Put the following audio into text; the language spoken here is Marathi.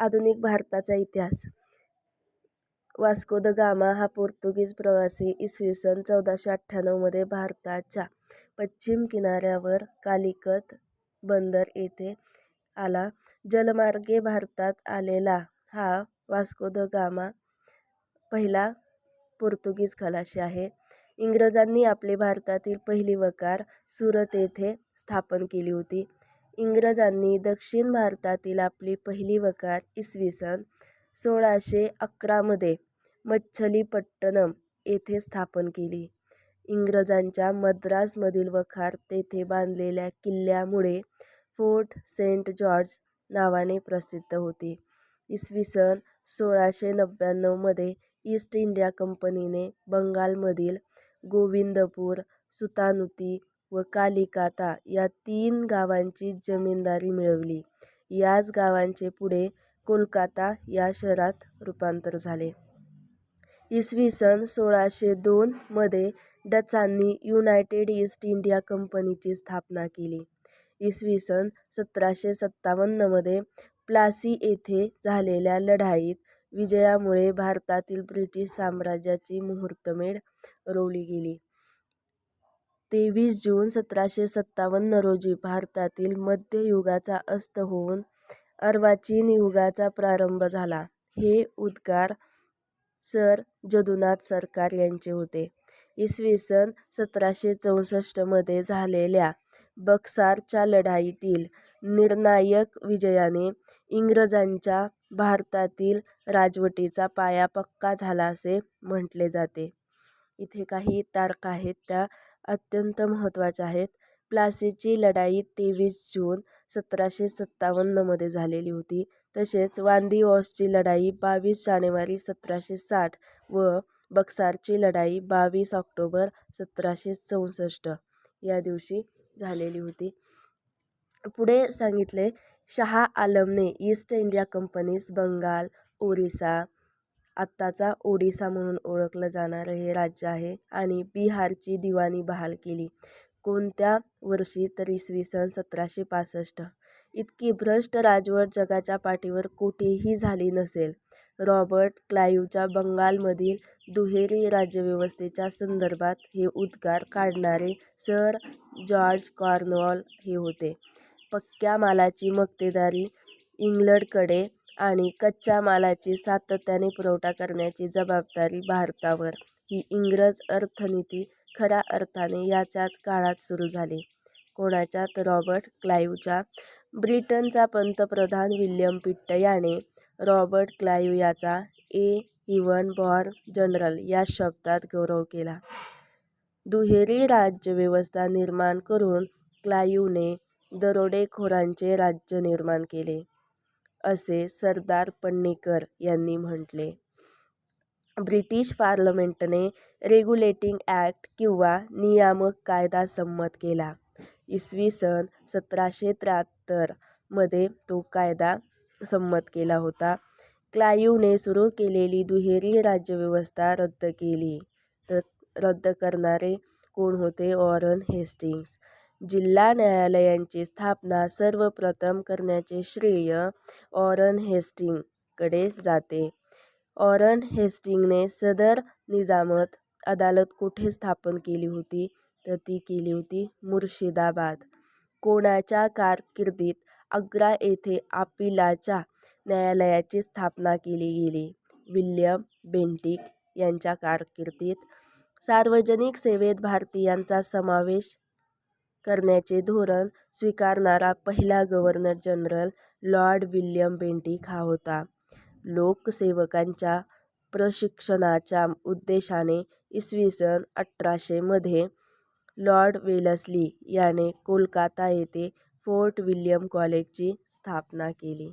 आधुनिक भारताचा इतिहास वास्को द गामा हा पोर्तुगीज प्रवासी इसवी सन चौदाशे अठ्ठ्याण्णवमध्ये भारताच्या पश्चिम किनाऱ्यावर कालिकत बंदर येथे आला. जलमार्गे भारतात आलेला हा वास्को द गामा पहिला पोर्तुगीज खलाशी आहे. इंग्रजांनी आपली भारतातील पहिली वकार सुरत येथे स्थापन केली होती. इंग्रजांनी दक्षिण भारतातील आपली पहिली वखार इसवी सन सोळाशे अकरामध्ये मच्छलीपट्टणम येथे स्थापन केली. इंग्रजांच्या मद्रासमधील वखार तेथे बांधलेल्या किल्ल्यामुळे फोर्ट सेंट जॉर्ज नावाने प्रसिद्ध होती. इसवी सन सोळाशे नव्याण्णवमध्ये ईस्ट इंडिया कंपनीने बंगालमधील गोविंदपूर, सुतानुती व कालिकाता या तीन गावांची जमीनदारी मिळवली. याच गावांचे पुढे कोलकाता या शहरात रूपांतर झाले. इसवी सन सोळाशे दोनमध्ये डचांनी युनायटेड ईस्ट इंडिया कंपनीची स्थापना केली. इसवी सन सतराशे सत्तावन्नमध्ये प्लासी येथे झालेल्या लढाईत विजयामुळे भारतातील ब्रिटिश साम्राज्याची मुहूर्तमेढ रोवली गेली. तेवीस जून सतराशे सत्तावन्न रोजी भारतातील मध्य युगाचा अस्त होऊन अर्वाचीन युगाचा प्रारंभ झाला. हे उद्गार सर जदुनाथ सरकार यांचे होते. इसवी सन सतराशे चौसष्टमध्ये झालेल्या बक्सारच्या लढाईतील निर्णायक विजयाने इंग्रजांच्या भारतातील राजवटीचा पाया पक्का झाला असे म्हटले जाते. इथे काही तारखा आहेत त्या अत्यंत महत्त्वाच्या आहेत. प्लासीची लढाई तेवीस जून सतराशे सत्तावन्नमध्ये झालेली होती. तसेच वांदी वॉशची लढाई बावीस जानेवारी सतराशे साठ व बक्सारची लढाई बावीस ऑक्टोबर सतराशे चौसष्ट या दिवशी झालेली होती. पुढे सांगितले शहा आलमने ईस्ट इंडिया कंपनीस बंगाल, ओरिसा आत्ताचा ओडिसा म्हणून ओळखलं जाणारं हे राज्य आहे आणि बिहारची दिवाणी बहाल केली. कोणत्या वर्षी तर इसवी सन सतराशे पासष्ट. इतकी भ्रष्ट राजवट जगाच्या पाठीवर कोठेही झाली नसेल. रॉबर्ट क्लायूच्या बंगालमधील दुहेरी राज्यव्यवस्थेच्या संदर्भात हे उद्गार काढणारे सर जॉर्ज कॉर्नवॉल हे होते. पक्क्या मालाची मक्तेदारी इंग्लंडकडे आणि कच्च्या मालाची सातत्याने पुरवठा करण्याची जबाबदारी भारतावर ही इंग्रज अर्थनीती खऱ्या अर्थाने याच्याच काळात सुरू झाली. कोणाच्या तर रॉबर्ट क्लाईव्हच्या. ब्रिटनचा पंतप्रधान विल्यम पिट्ट याने रॉबर्ट क्लाईव्ह याचा ए इवन बॉर जनरल या शब्दात गौरव केला. दुहेरी राज्यव्यवस्था निर्माण करून क्लायूने दरोडेखोरांचे राज्य निर्माण केले, असे सरदार पन्नेकर यांनी म्हटले. ब्रिटिश पार्लमेंटने रेग्युलेटिंग ॲक्ट किंवा नियामक कायदा संमत केला. इसवी सन सतराशे त्र्याहत्तरमध्ये तो कायदा संमत केला होता. क्लाईव्हने सुरू केलेली दुहेरी राज्यव्यवस्था रद्द केली. तर रद्द करणारे कोण होते? ऑरन हेस्टिंग्स जिल्हा न्यायालयांची स्थापना सर्वप्रथम करण्याचे श्रेय ऑरन हेस्टिंगकडे जाते. ऑरन हेस्टिंगने सदर निजामत अदालत कुठे स्थापन केली होती तर ती केली होती मुर्शिदाबाद. कोणाच्या कारकिर्दीत आग्रा येथे अपिलाच्या न्यायालयाची स्थापना केली गेली? विल्यम बेंटिक यांच्या कारकिर्दीत. सार्वजनिक सेवेत भारतीयांचा समावेश करण्याचे धोरण स्वीकारणारा पहिला governor general Lord William Bentinck हा होता. लोकसेवकांच्या प्रशिक्षणाच्या उद्देशाने इसवी सन अठराशे मध्ये लॉर्ड वेलस्ली याने कोलकाता येथे फोर्ट विल्यम कॉलेजची स्थापना केली.